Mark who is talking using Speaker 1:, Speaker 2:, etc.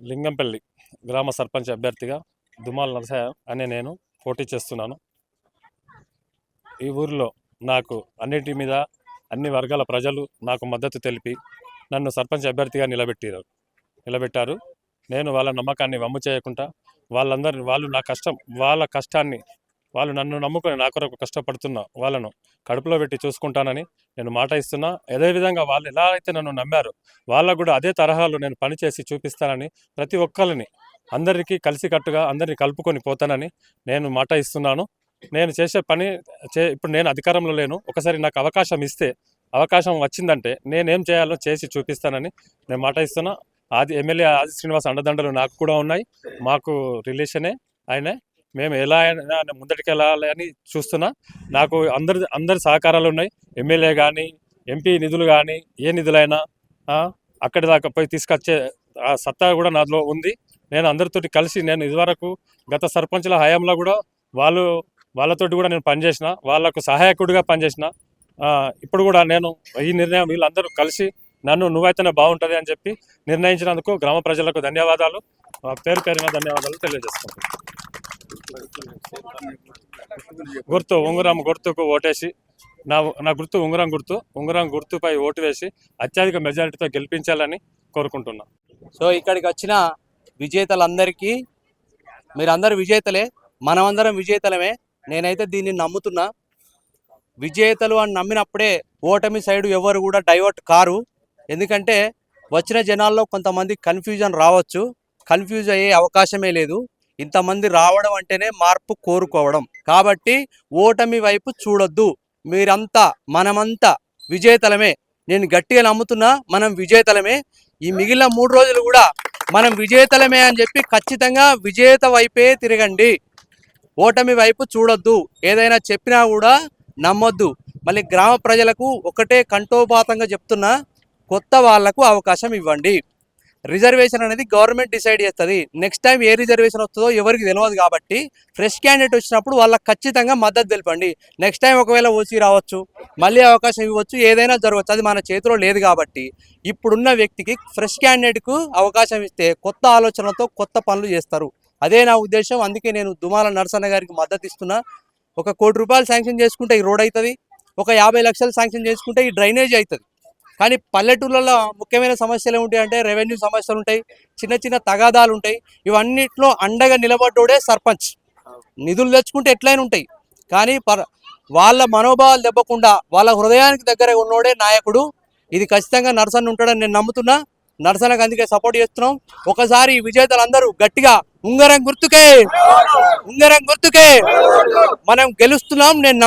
Speaker 1: లింగంపల్లి గ్రామ సర్పంచ్ అభ్యర్థిగా దుమాల నరసయ్య అనే నేను పోటీ చేస్తున్నాను. ఈ ఊరిలో నాకు అన్నిటి మీద అన్ని వర్గాల ప్రజలు నాకు మద్దతు తెలిపి నన్ను సర్పంచ్ అభ్యర్థిగా నిలబెట్టారు నిలబెట్టారు. నేను వాళ్ళ నమ్మకాన్ని వమ్ము చేయకుండా వాళ్ళందరిని వాళ్ళు నా కష్టం వాళ్ళ కష్టాన్ని వాళ్ళు నన్ను నమ్ముకొని నా కొరకు కష్టపడుతున్న వాళ్ళను కడుపులో పెట్టి చూసుకుంటానని నేను మాట ఇస్తున్నా. అదేవిధంగా వాళ్ళు ఎలా అయితే నన్ను నమ్మారు వాళ్ళకు కూడా అదే తరహాలో నేను పనిచేసి చూపిస్తానని ప్రతి ఒక్కరిని అందరికీ కలిసికట్టుగా అందరినీ కలుపుకొని పోతానని నేను మాట ఇస్తున్నాను. నేను చేసే పని చే ఇప్పుడు నేను అధికారంలో లేను. ఒకసారి నాకు అవకాశం ఇస్తే అవకాశం వచ్చిందంటే నేనేం చేయాలో చేసి చూపిస్తానని నేను మాట ఇస్తున్నా. ఆది ఎమ్మెల్యే ఆది శ్రీనివాస్ అండదండలు నాకు కూడా ఉన్నాయి. మాకు రిలేషనే ఆయనే మేము ఎలా అయినా ముందటికి వెళ్ళాలి అని చూస్తున్నా. నాకు అందరి అందరి సహకారాలు ఉన్నాయి. ఎమ్మెల్యే కానీ ఎంపీ నిధులు కానీ ఏ నిధులైనా అక్కడి దాకా పోయి తీసుకొచ్చే ఆ సత్తా కూడా నాలో ఉంది. నేను అందరితోటి కలిసి నేను ఇదివరకు గత సర్పంచ్ల హయాంలో కూడా వాళ్ళు వాళ్ళతోటి కూడా నేను పనిచేసిన వాళ్ళకు సహాయకుడిగా పనిచేసిన. ఇప్పుడు కూడా నేను ఈ నిర్ణయం వీళ్ళందరూ కలిసి నన్ను నువ్వైతేనే బాగుంటుంది అని చెప్పి నిర్ణయించినందుకు గ్రామ ప్రజలకు ధన్యవాదాలు. పేరు పేరున ధన్యవాదాలు తెలియజేసుకుంటాను గుర్తు ఉంగరం గుర్తుకు ఓటేసి నా నా గుర్తు ఉంగరం గుర్తు ఉంగరం గుర్తుపై ఓటు వేసి అత్యధిక మెజారిటీతో గెలిపించాలని కోరుకుంటున్నా.
Speaker 2: సో ఇక్కడికి వచ్చిన విజేతలందరికీ మీరందరూ విజేతలే మనమందరం విజేతలమే నేనైతే దీన్ని నమ్ముతున్నా. విజేతలు అని నమ్మినప్పుడే ఓటమి సైడు ఎవరు కూడా డైవర్ట్ కారు. ఎందుకంటే వచ్చిన జనాల్లో కొంతమంది కన్ఫ్యూజన్ రావచ్చు కన్ఫ్యూజ్ అయ్యే అవకాశమే లేదు. ఇంతమంది రావడం అంటేనే మార్పు కోరుకోవడం. కాబట్టి ఓటమి వైపు చూడొద్దు. మీరంతా మనమంతా విజేతలమే. నేను గట్టిగా నమ్ముతున్నా మనం విజేతలమే. ఈ మిగిలిన మూడు రోజులు కూడా మనం విజేతలమే అని చెప్పి ఖచ్చితంగా విజేత వైపే తిరగండి. ఓటమి వైపు చూడొద్దు. ఏదైనా చెప్పినా కూడా నమ్మొద్దు. మళ్ళీ గ్రామ ప్రజలకు ఒకటే కంఠోపాతంగా చెప్తున్నా కొత్త వాళ్ళకు అవకాశం ఇవ్వండి. రిజర్వేషన్ అనేది గవర్నమెంట్ డిసైడ్ చేస్తుంది. నెక్స్ట్ టైం ఏ రిజర్వేషన్ వస్తుందో ఎవరికి తెలియదు కాబట్టి ఫ్రెష్ క్యాండిడేట్ వచ్చినప్పుడు వాళ్ళకి ఖచ్చితంగా మద్దతు తెలపండి. నెక్స్ట్ టైం ఒకవేళ ఓసీ రావచ్చు మళ్ళీ అవకాశం ఇవ్వచ్చు ఏదైనా జరగవచ్చు అది మన చేతిలో లేదు కాబట్టి ఇప్పుడున్న వ్యక్తికి ఫ్రెష్ క్యాండిడేట్కు అవకాశం ఇస్తే కొత్త ఆలోచనలతో కొత్త పనులు చేస్తారు. అదే నా ఉద్దేశం. అందుకే నేను దుమాల నరసన్న గారికి మద్దతు ఇస్తున్నా. ఒక కోటి రూపాయలు శాంక్షన్ చేసుకుంటే ఈ రోడ్ అవుతుంది ఒక యాభై లక్షలు శాంక్షన్ చేసుకుంటే ఈ డ్రైనేజ్ అవుతుంది కానీ పల్లెటూళ్ళలో ముఖ్యమైన సమస్యలు ఏమిటి అంటే రెవెన్యూ సమస్యలు ఉంటాయి చిన్న చిన్న తగాదాలు ఉంటాయి. ఇవన్నిట్లో అండగా నిలబడ్డోడే సర్పంచ్. నిధులు తెచ్చుకుంటే ఎట్లయినా ఉంటాయి. కానీ పర వాళ్ళ మనోభావాలు దెబ్బకుండా వాళ్ళ హృదయానికి దగ్గర ఉన్నోడే నాయకుడు. ఇది ఖచ్చితంగా నరసన్న ఉంటాడని నేను నమ్ముతున్నా. నరసనకు అందుకే సపోర్ట్ చేస్తున్నాం. ఒకసారి విజేతలు విజేతలందరూ గట్టిగా ఉంగరం గుర్తుకే! ఉంగరం గుర్తుకే! మనం గెలుస్తున్నాం నేను